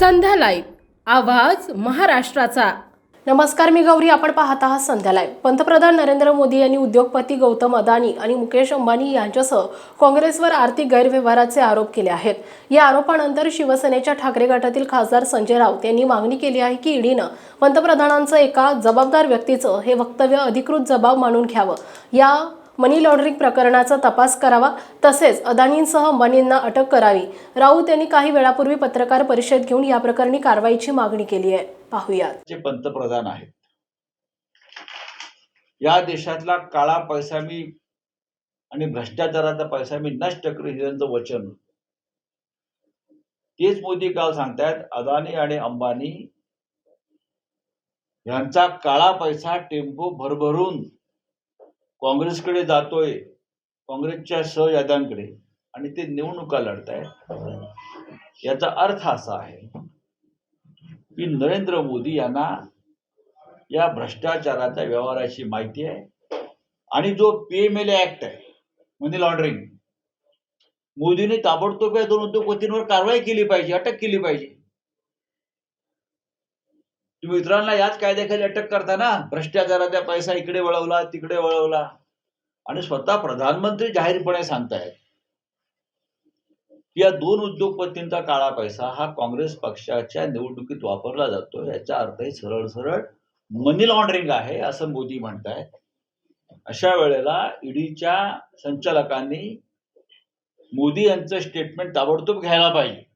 संध्या live. आवाज महाराष्ट्राचा. नमस्कार मी गौरी. आपण पाहत आहात संध्या लाईव्ह. पंतप्रधान नरेंद्र मोदी यांनी उद्योगपती गौतम अदानी आणि मुकेश अंबानी यांच्यासह काँग्रेसवर आर्थिक गैरव्यवहाराचे आरोप केले आहेत. या आरोपानंतर शिवसेनेच्या ठाकरे गटातील खासदार संजय राऊत यांनी मागणी केली आहे की ईडीनं पंतप्रधानांचं एका जबाबदार व्यक्तीचं हे वक्तव्य अधिकृत जबाब मानून घ्यावं. या मनी लॉन्ड्रिंग प्रकरणाचा तपास करावा तसेच अदानींसह अंबानींना अटक करावी. राऊत यांनी काही वेळापूर्वी पत्रकार परिषद घेऊन या प्रकरणी कारवाईची मागणी केली आहे. पाहूया जे पंतप्रधान आहेत. या देशातला काळा पैसा मी आणि भ्रष्टाचाराचा पैसा मी नष्ट करेन हे त्यांचं वचन. तेच मोदी काल सांगतायत अदानी आणि अंबानी यांचा काळा पैसा टेम्पो भरभरून काँग्रेसकडे जातोय काँग्रेसच्या सहयाद्यांकडे आणि ते निवडणुका लढतायत. याचा अर्थ असा आहे की नरेंद्र मोदी यांना या भ्रष्टाचाराच्या व्यवहाराची माहिती आहे. आणि जो पीएमएलए ऍक्ट आहे मनी लॉन्ड्रिंग मोदीने ताबडतोब या दोन उद्योगपतींवर कारवाई केली पाहिजे अटक केली पाहिजे. तुम्ही इतरांना याच कायद्याखाली अटक करता ना भ्रष्टाचाराचा पैसा इकडे वळवला तिकडे वळवला. आणि स्वतः प्रधानमंत्री जाहीरपणे सांगतायत की या दोन उद्योगपतींचा काळा पैसा हा काँग्रेस पक्षाच्या निवडणुकीत वापरला जातो. याचा अर्थ सरळ सरळ मनी लॉन्ड्रिंग आहे असं मोदी म्हणतायत. अशा वेळेला ईडीच्या संचालकांनी मोदी यांचं स्टेटमेंट ताबडतोब घ्यायला पाहिजे.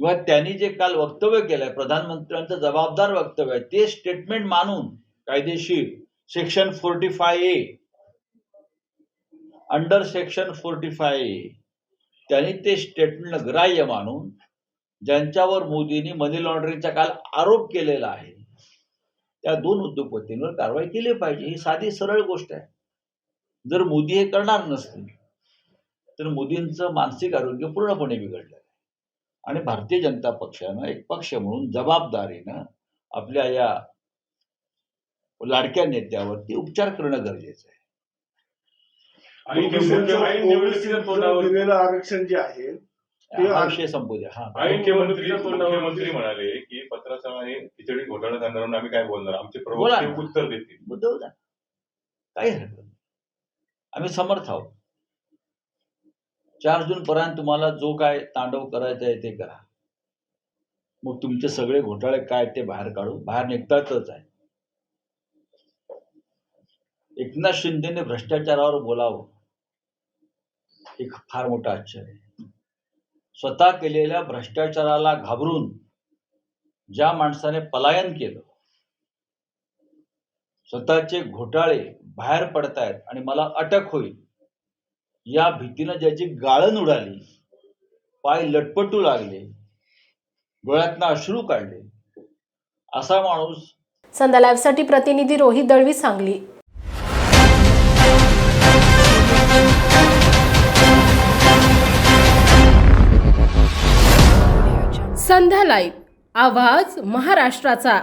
किंवा त्यांनी जे काल वक्तव्य केलंय प्रधानमंत्र्यांचं जबाबदार वक्तव्य आहे ते स्टेटमेंट मानून कायदेशीर section forty five A under section forty five A त्यांनी ते स्टेटमेंट ग्राह्य मानून ज्यांच्यावर मोदींनी मनी लॉन्ड्रिंगचा काल आरोप केलेला आहे त्या दोन उद्योगपतींवर कारवाई केली पाहिजे. ही साधी सरळ गोष्ट आहे. जर मोदी हे करणार नसतील तर मोदींचं मानसिक आरोग्य पूर्णपणे बिघडलं आणि भारतीय जनता पक्षानं एक पक्ष म्हणून जबाबदारीनं आपल्या या लाडक्या नेत्यावरती उपचार करणं गरजेचं आहे. आरक्षण जे आहे ते हा संपू द्या हा. मुख्यमंत्री मुख्यमंत्री म्हणाले की खिचडी घोटाळा करणाऱ्यांना आम्ही काय बोलणार? आमचे प्रवक्ते. उत्तर देतील. काही हरकत नाही. आम्ही समर्थ आहोत. चार जून पर्यंत तुम्हाला जो काय तांडव करायचा आहे ते करा. मग तुमचे सगळे घोटाळे काय ते बाहेर काढू. बाहेर निघतातच आहे. एकनाथ शिंदेने भ्रष्टाचारावर बोलावं. हे फार मोठं आश्चर्य आहे. स्वतः केलेल्या भ्रष्टाचाराला घाबरून ज्या माणसाने पलायन केलं स्वतःचे घोटाळे बाहेर पडतायत आणि मला अटक होईल. या भीतीनं ज्याची गाळण उडाली पाय लटपटू लागले डोळ्यातनं अश्रू काढले. असा माणूस संध्या लाईव्हसाठी प्रतिनिधी रोहित दळवी सांगली. संध्या लाईव्ह आवाज महाराष्ट्राचा.